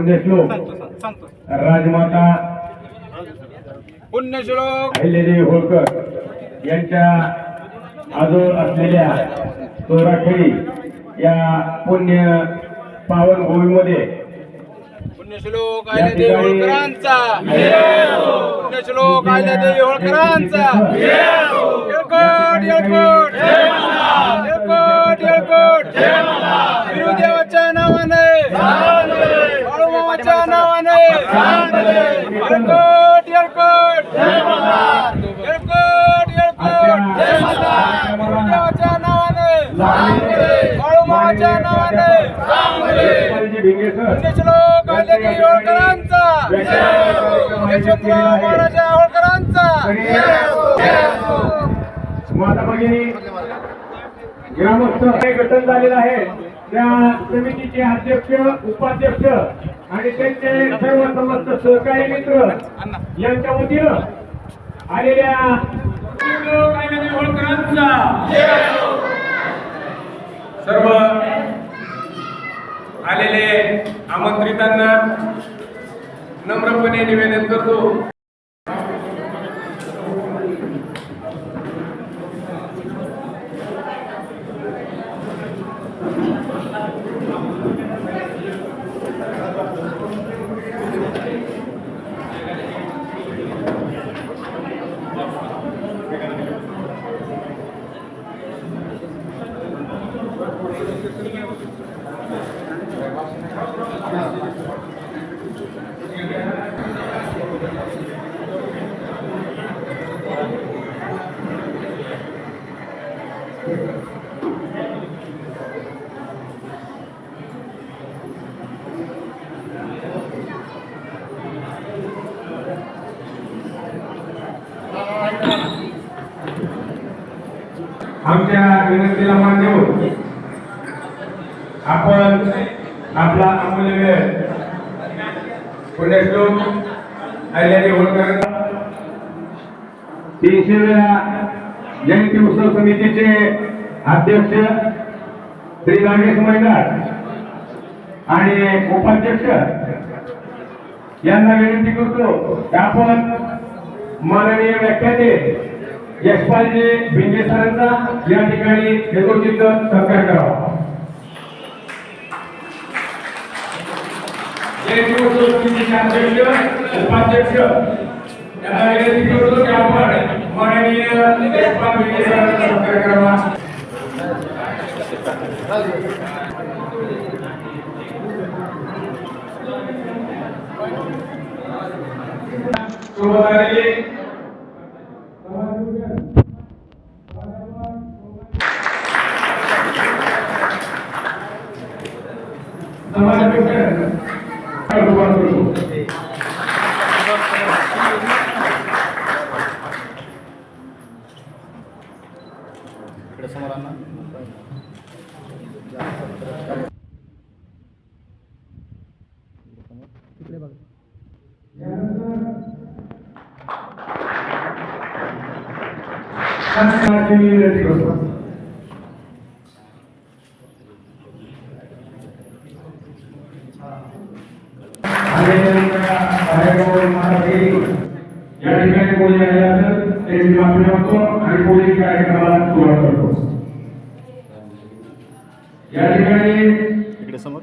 पुण्यश्लोक. राजमाता पुण्यश्लोक. अहिल्यादेवी होळकर यांच्या आजोळ असलेल्या चोराखळी या पुण्य पावन भूमीमध्ये पुण्यश्लोक ठिकाणी- होळकरांचा. पुण्यश्लोक आयल्यादेवी होळकरांचा. येळकोट येळकोट. येळकोट नावाने बाळूमामाच्या नावाने येळकोट येळकोट येळकोट येळकोट गुरुदेवाच्या नावाने बाळूमामाच्या नावाने पुण्यश्लोक आयल्यादेवी होळकरांचा यशवंतराव महाराजा होळकरांचा ग्रामस्थ हे गठन झालेलं आहे. त्या समितीचे अध्यक्ष उपाध्यक्ष आणि त्यांचे सर्व समस्त सहकारी मित्र यांच्या वतीनं आलेल्या सर्व आलेले आमंत्रितांना नम्रपणे निवेदन करतो. आमच्या विनंतीला मान देऊन आपण आपला अमूल्य वेळ. पुण्यश्लोक अहिल्यादेवी होळकर तीनशेव्या जयंती उत्सव समितीचे अध्यक्ष श्री नागेश मैदार आणि उपाध्यक्ष यांना विनंती करतो आपण माननीय व्याख्याते यशपालजी भिंगे सरांचा या ठिकाणी यथोचित सत्कार करावा जयंती उत्सव समितीचे अध्यक्ष उपाध्यक्ष यांना विनंती आपण माननीय यशपाल सरांचा सत्कार करावा आलेले समाजाध्यक्ष विनंती करतो या ठिकाणी कोणी आले असेल मागतो आणि कार्यक्रमाला सुरुवात करतो या ठिकाणी इकडे समोर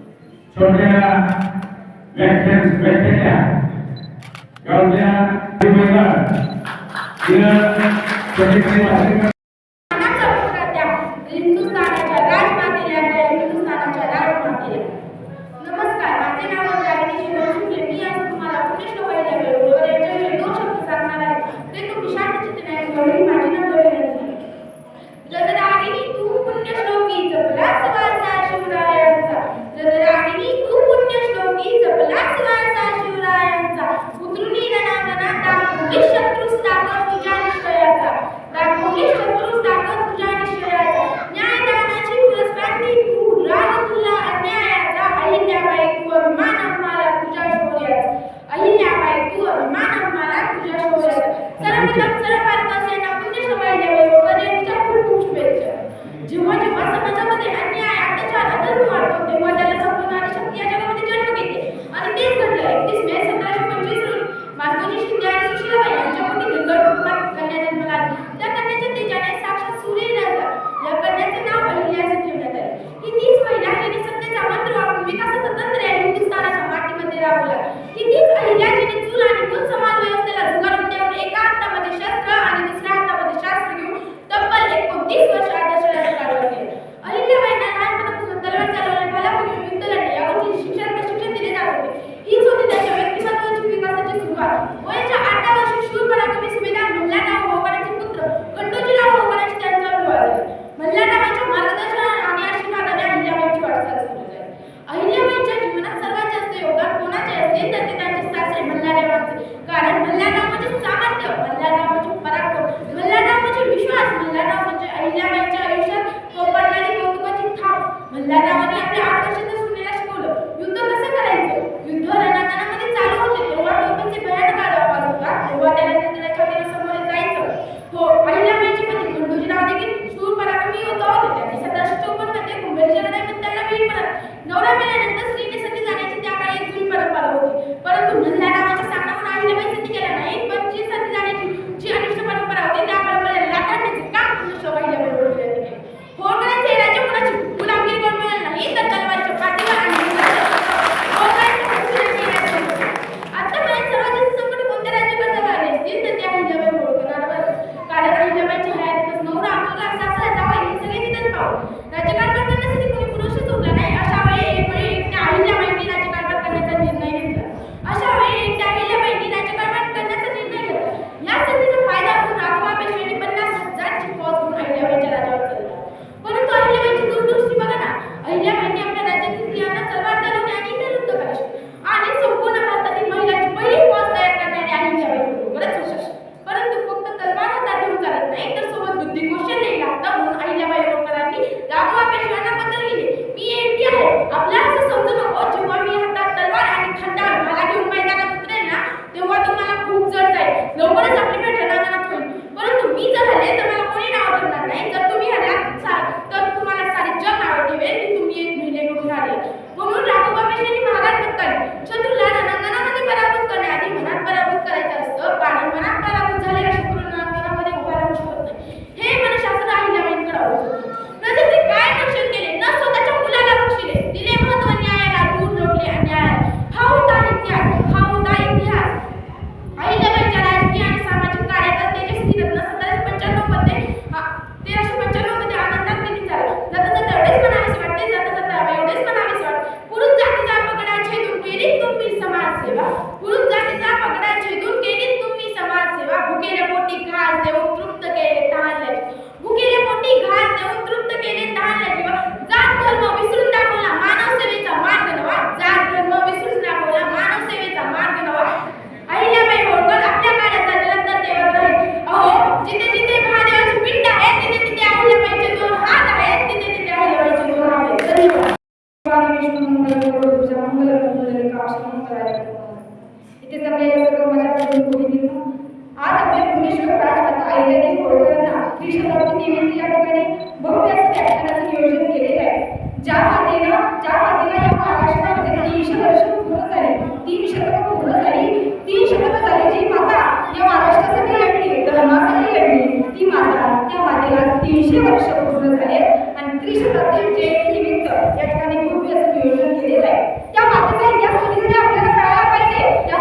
छोट्या व्याख्यान व्याख्याच्या गावच्या para ती माता त्या मातेला तीनशे वर्ष पूर्ण झाले आणि त्रिशताब्दी जयंतीनिमित्त या ठिकाणी खूप असं नियोजन केलेलं आहे. त्या मातेचा इतिहास कुठेतरी आपल्याला कळायला पाहिजे. त्या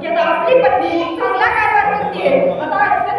kita harus lipat di sebelah kanan mesin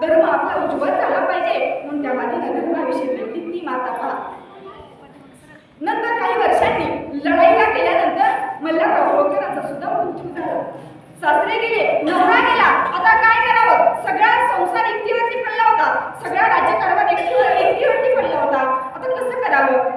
धर्म आपला उज्ज्वल झाला पाहिजे म्हणून त्या बाधीनं धर्माविषयी भेटली ती माता पहा. नंतर काही वर्षांनी लढाईला गेल्यानंतर मला होळकरांचा सुद्धा मृत्यू झाला. सासरे गेले नवरा गेला. आता काय करावं? सगळा संसार एकटीवरती पडला होता. सगळा राज्यकारभार एकटीवर एकटीवरती पडला होता. आता कसं करावं?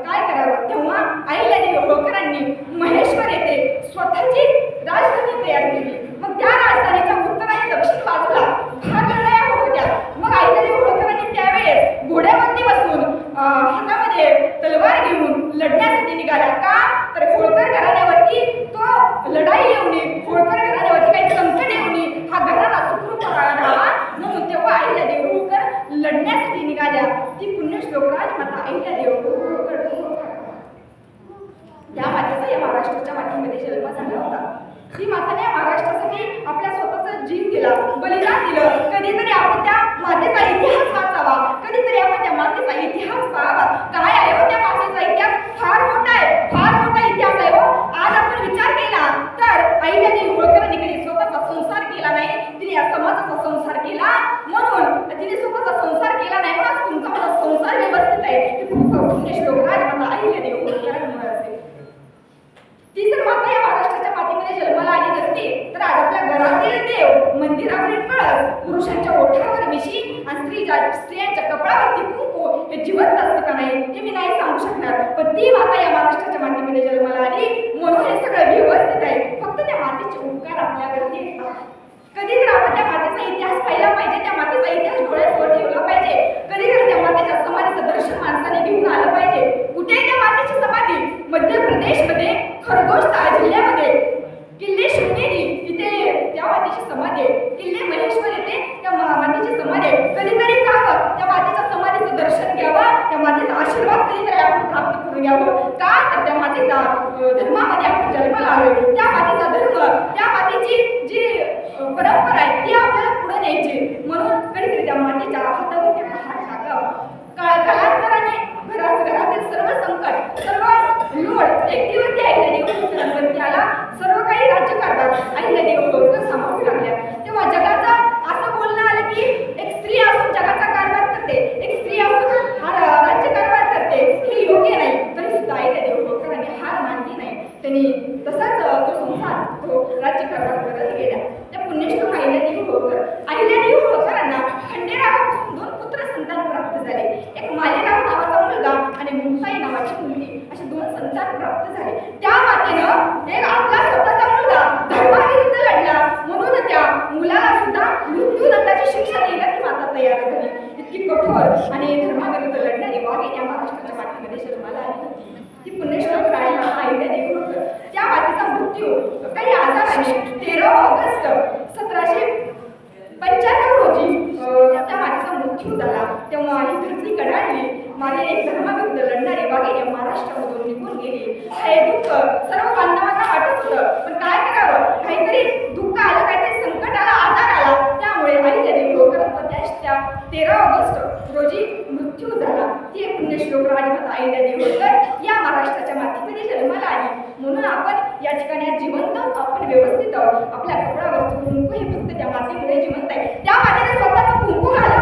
परंपरा आहे ती आपल्याला पुढे न्यायची म्हणून कधीतरी मातीच्या हातावरती हात टाकावा काळ कलाकाराने घरात घरातील सर्व संकट सर्व लोड एकटीवरती आहे. नदी त्याला सर्व काही राज्य करतात आणि नदी सामावून माननीय धर्माविरुद्ध लढणारे वाघे महाराष्ट्रामधून निघून गेले. हे दुःख सर्व बांधवांना वाटत होतं. पण काय करावं? काहीतरी दुःख आलं काहीतरी संकट आला आजार आला. त्यामुळे आईने लोकरत्न त्या तेरा ऑगस्ट रोजी मृत्यू झाला. ती एक पुण्यश्लोक राजमाता आईने होळकर या महाराष्ट्राच्या मातीमध्ये जन्माला आली. म्हणून आपण या ठिकाणी जिवंत आपण व्यवस्थित आहोत. आपल्या कपडावर कुंकू हे फक्त त्या मातीमुळे जिवंत आहे. त्या मातीने स्वतःच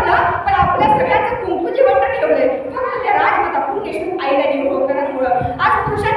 होतं पण आपल्या सगळ्याचं कुंकू जीवन ठेवलंय फक्त म्हणजे त्या राजमाता पुण्यश्लोक आईला निवड करण्यामुळं आज पुरुषांनी